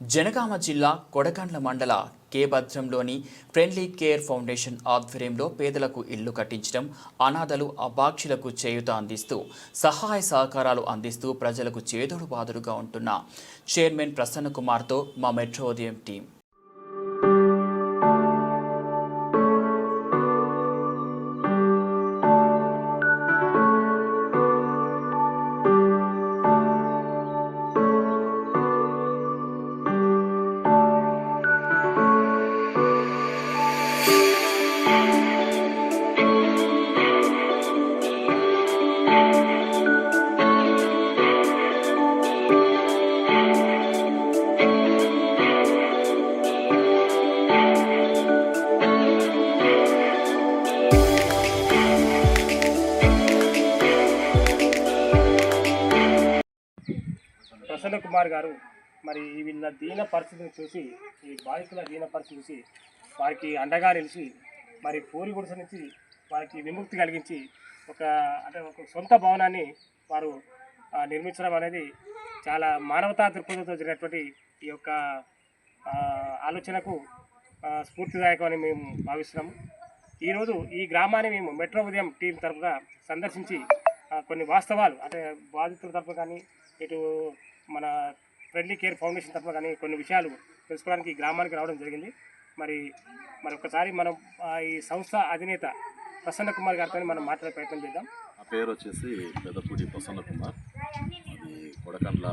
జనగామ జిల్లా కొడకండ్ల మండల కేభద్రంలోని friendly care foundation ఆధ్వర్యంలో పేదలకు ఇల్లు కట్టించడం అనాథలు అభాక్షులకు చేయూత అందిస్తూ సహాయ సహకారాలు అందిస్తూ ప్రజలకు చేదోడు బాదుడుగా ఉంటున్న చైర్మన్ ప్రసన్న కుమార్తో మా మెట్రో ఉదయం టీం. కుమార్ గారు మరి వీళ్ళ దీన పరిస్థితిని చూసి ఈ బాధితుల దీన పరిస్థితి చూసి వారికి అండగా నిలిచి మరి పూరి గుడిసె నుంచి వారికి విముక్తి కలిగించి ఒక అంటే ఒక సొంత భవనాన్ని వారు నిర్మించడం అనేది చాలా మానవతా దృక్పథంతో జరిగినటువంటి ఈ యొక్క ఆలోచనకు స్ఫూర్తిదాయకమని మేము భావిస్తున్నాము. ఈరోజు ఈ గ్రామాన్ని మేము మెట్రో ఉదయం టీం తరఫున సందర్శించి కొన్ని వాస్తవాలు అంటే బాధితుల తరఫున కానీ ఇటు మన ఫ్రెండ్లీ కేర్ ఫౌండేషన్ తరఫున కానీ కొన్ని విషయాలు తెలుసుకోవడానికి ఈ గ్రామానికి రావడం జరిగింది. మరి మరి ఒకసారి మనం ఈ సంస్థ అధినేత ప్రసన్న కుమార్ గారితో మనం మాట్లాడే ప్రయత్నం చేద్దాం. నా పేరు వచ్చేసి పెద్దపూడి ప్రసన్న కుమార్. అది కొడకండ్ల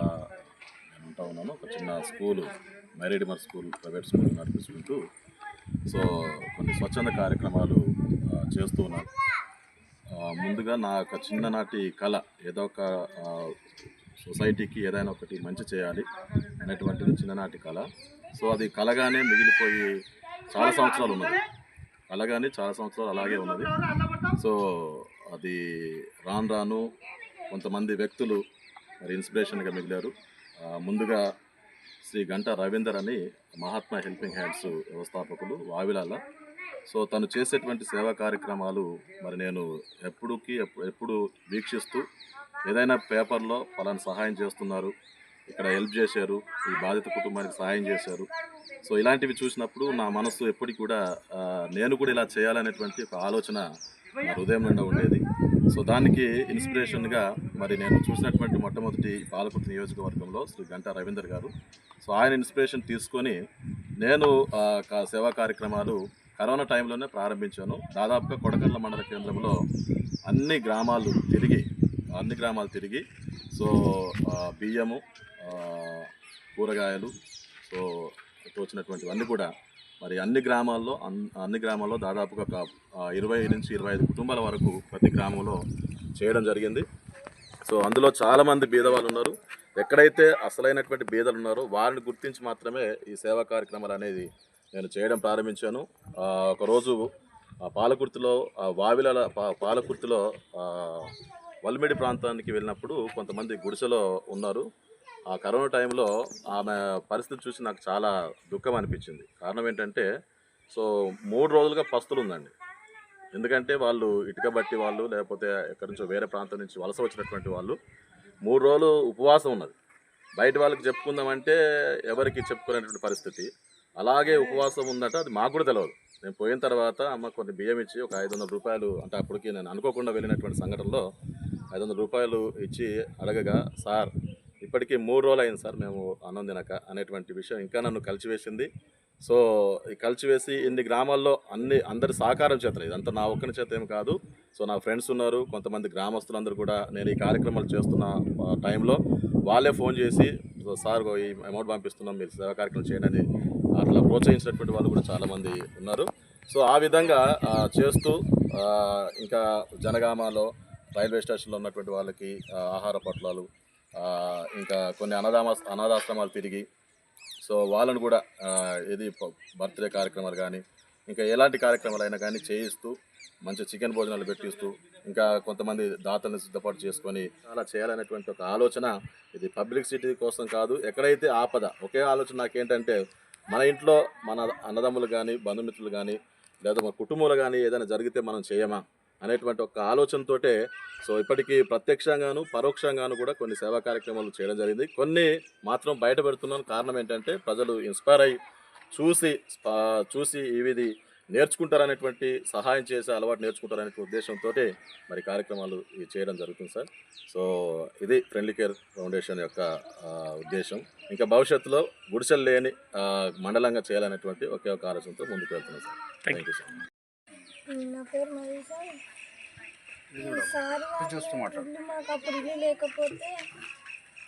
ఉంటా ఉన్నాను. ఒక చిన్న స్కూలు మైరేడిమర్ స్కూల్ ప్రైవేట్ స్కూల్ నడిపిస్తుంటూ సో కొన్ని స్వచ్ఛంద కార్యక్రమాలు చేస్తూ ఉన్నాను. ముందుగా నా యొక్క చిన్ననాటి కళ ఏదో ఒక సొసైటీకి ఏదైనా ఒకటి మంచి చేయాలి అనేటువంటిది చిన్ననాటి కళ. సో అది కలగానే మిగిలిపోయి చాలా సంవత్సరాలు ఉన్నది. కలగానే చాలా సంవత్సరాలు అలాగే ఉన్నది. సో అది రాను రాను కొంతమంది వ్యక్తులు మరి ఇన్స్పిరేషన్గా మిగిలారు. ముందుగా శ్రీ గంట రవీందర్ అని మహాత్మా హెల్పింగ్ హ్యాండ్స్ వ్యవస్థాపకులు వావిలాల సో తను చేసేటువంటి సేవా కార్యక్రమాలు మరి నేను ఎప్పుడుకి ఎప్పుడు వీక్షిస్తూ ఏదైనా పేపర్లో పలానా సహాయం చేస్తున్నారు ఇక్కడ హెల్ప్ చేశారు ఈ బాధిత కుటుంబానికి సహాయం చేశారు. సో ఇలాంటివి చూసినప్పుడు నా మనసు ఎప్పటికి కూడా నేను కూడా ఇలా చేయాలనేటువంటి ఒక ఆలోచన నా హృదయం నిండా ఉండేది. సో దానికి ఇన్స్పిరేషన్గా మరి నేను చూసినటువంటి మొట్టమొదటి పాలకుర్తి నియోజకవర్గంలో శ్రీ గంటా రవీందర్ గారు. సో ఆయన ఇన్స్పిరేషన్ తీసుకొని నేను ఆ, సేవా కార్యక్రమాలు కరోనా టైంలోనే ప్రారంభించాను. దాదాపుగా కొడకళ్ళ మండల కేంద్రంలో అన్ని గ్రామాలు తిరిగి అన్ని గ్రామాలు తిరిగి సో బియ్యము కూరగాయలు సో తోచినటువంటివన్నీ కూడా మరి అన్ని గ్రామాల్లో అన్- అన్ని గ్రామాల్లో దాదాపుగా ఒక ఇరవై నుంచి ఇరవై ఐదు కుటుంబాల వరకు ప్రతి గ్రామంలో చేయడం జరిగింది. సో అందులో చాలామంది బీదవాళ్ళు ఉన్నారు. ఎక్కడైతే అసలైనటువంటి బీదలు ఉన్నారో వారిని గుర్తించి మాత్రమే ఈ సేవా కార్యక్రమాలు అనేది నేను చేయడం ప్రారంభించాను. ఒకరోజు ఆ పాలకుర్తిలో ఆ వావిల పాలకుర్తిలో వల్మిడి ప్రాంతానికి వెళ్ళినప్పుడు కొంతమంది గుడిసెలో ఉన్నారు. ఆ కరోనా టైంలో ఆమె పరిస్థితి చూసి నాకు చాలా దుఃఖం అనిపించింది. కారణం ఏంటంటే సో మూడు రోజులుగా పస్తులు ఉందండి. ఎందుకంటే వాళ్ళు ఇటుక బట్టి వాళ్ళు లేకపోతే ఎక్కడి నుంచో వేరే ప్రాంతం నుంచి వలస వచ్చినటువంటి వాళ్ళు మూడు రోజులు ఉపవాసం ఉన్నది. బయట వాళ్ళకి చెప్పుకుందామంటే ఎవరికి చెప్పుకునేటువంటి పరిస్థితి. అలాగే ఉపవాసం ఉందట అది మాకు కూడా తెలియదు నేను పోయిన తర్వాత అమ్మ కొన్ని బియ్యం ఇచ్చి ఒక ఐదు వందల రూపాయలు అంటే అప్పటికి నేను అనుకోకుండా వెళ్ళినటువంటి సంఘటనలో ఐదు వందల రూపాయలు ఇచ్చి అడగగా సార్ ఇప్పటికీ మూడు రోజులు అయింది సార్ మేము అన్నం తినక అనేటువంటి విషయం ఇంకా నన్ను కలిసివేసింది సో ఈ కలిసివేసి ఇన్ని గ్రామాల్లో అన్ని అందరి సహకారం చేత ఇదంతా నా ఒక్కరి చేత ఏం కాదు. సో నా ఫ్రెండ్స్ ఉన్నారు కొంతమంది గ్రామస్తులందరూ కూడా నేను ఈ కార్యక్రమాలు చేస్తున్న టైంలో వాళ్ళే ఫోన్ చేసి సార్ ఈ అమౌంట్ పంపిస్తున్నాం మీరు సేవా కార్యక్రమం చేయండి అట్లా ప్రోత్సహించినటువంటి వాళ్ళు కూడా చాలామంది ఉన్నారు. సో ఆ విధంగా చేస్తూ ఇంకా జనగామలో రైల్వే స్టేషన్లో ఉన్నటువంటి వాళ్ళకి ఆహార పొట్లాలు ఇంకా కొన్ని అనాథామ అనాథాశ్రమాలు తిరిగి సో వాళ్ళను కూడా ఇది బర్త్డే కార్యక్రమాలు కానీ ఇంకా ఎలాంటి కార్యక్రమాలు అయినా కానీ చేయిస్తూ మంచి చికెన్ భోజనాలు పెట్టిస్తూ ఇంకా కొంతమంది దాతలను సిద్ధపాటు చేసుకొని అలా చేయాలనేటువంటి ఒక ఆలోచన ఇది పబ్లిక్ సిటీ కోసం కాదు ఎక్కడైతే ఆపద ఒకే ఆలోచన నాకేంటంటే మన ఇంట్లో మన అన్నదమ్ములు కానీ బంధుమిత్రులు కానీ లేదా మన కుటుంబంలో కానీ ఏదైనా జరిగితే మనం చేయమా అనేటువంటి ఒక ఆలోచనతోటే సో ఇప్పటికీ ప్రత్యక్షంగాను పరోక్షంగాను కూడా కొన్ని సేవా కార్యక్రమాలు చేయడం జరిగింది. కొన్ని మాత్రం బయట పెడుతున్నాను. కారణం ఏంటంటే ప్రజలు ఇన్స్పైర్ అయ్యి చూసి చూసి ఇవిది నేర్చుకుంటారనేటువంటి సహాయం చేసే అలవాటు నేర్చుకుంటారనే ఉద్దేశంతో మరి కార్యక్రమాలు ఇవి చేయడం జరుగుతుంది సార్. సో ఇది ఫ్రెండ్లీ కేర్ ఫౌండేషన్ యొక్క ఆ, ఉద్దేశం. ఇంకా భవిష్యత్తులో గుడిసెలు లేని మండలంగా చేయాలనేటువంటి ఒకే ఒక ఆలోచనతో ముందుకు వెళ్తున్నాం సార్. థ్యాంక్ యూ సార్ నా పేరు మాకు అప్పుడు ఇల్లు లేకపోతే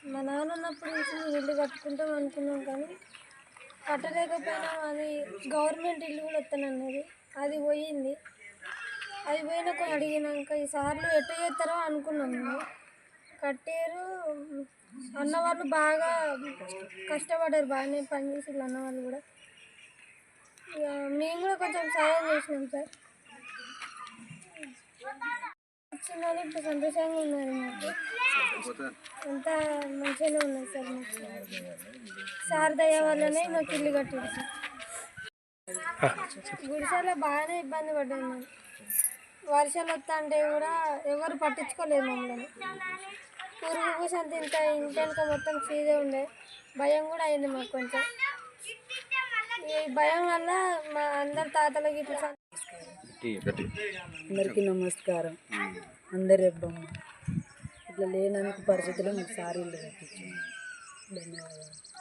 మా నాన్న ఉన్నప్పటి నుంచి ఇల్లు కట్టుకుంటాం అనుకున్నాం కానీ కట్టలేకపోయినా అది గవర్నమెంట్ ఇల్లు కూడా వస్తానన్నది అది పోయింది. అది పోయినాక అడిగినాక ఈ సార్లు ఎట్ట చేస్తారో అనుకున్నాం మేము. కట్టారు. అన్నవాళ్ళు బాగా కష్టపడ్డారు బాగానే పనిచేసారు అన్నవాళ్ళు కూడా. ఇక మేము కూడా కొంచెం సాయం చేసినాం సార్. వాళ్ళు ఇప్పుడు సంతోషంగా ఉన్నారు మాకు. అంతా మంచిగానే ఉన్నది సార్ మాకు. సార్ దయ వల్లనే మాకు ఇల్లు కట్టారు సార్. గుడిసెలో బాగానే ఇబ్బంది పడ్డాం మేము వర్షాలు వస్తా అంటే కూడా ఎవరు పట్టించుకోలేదు మమ్మల్ని. పురుగు పూసంత ఇంత ఇంటెనక మొత్తం చీదే ఉండే. భయం కూడా అయింది మాకు కొంచెం. ఈ భయం వల్ల మా అందరి తాతలకి ఇట్లా అందరికీ నమస్కారం. అందరి అబ్బమ్మ. ఇట్లా లేనందుకు పరిస్థితుల్లో మీకు సారీలు కట్టించాను ధన్యవాదాలు.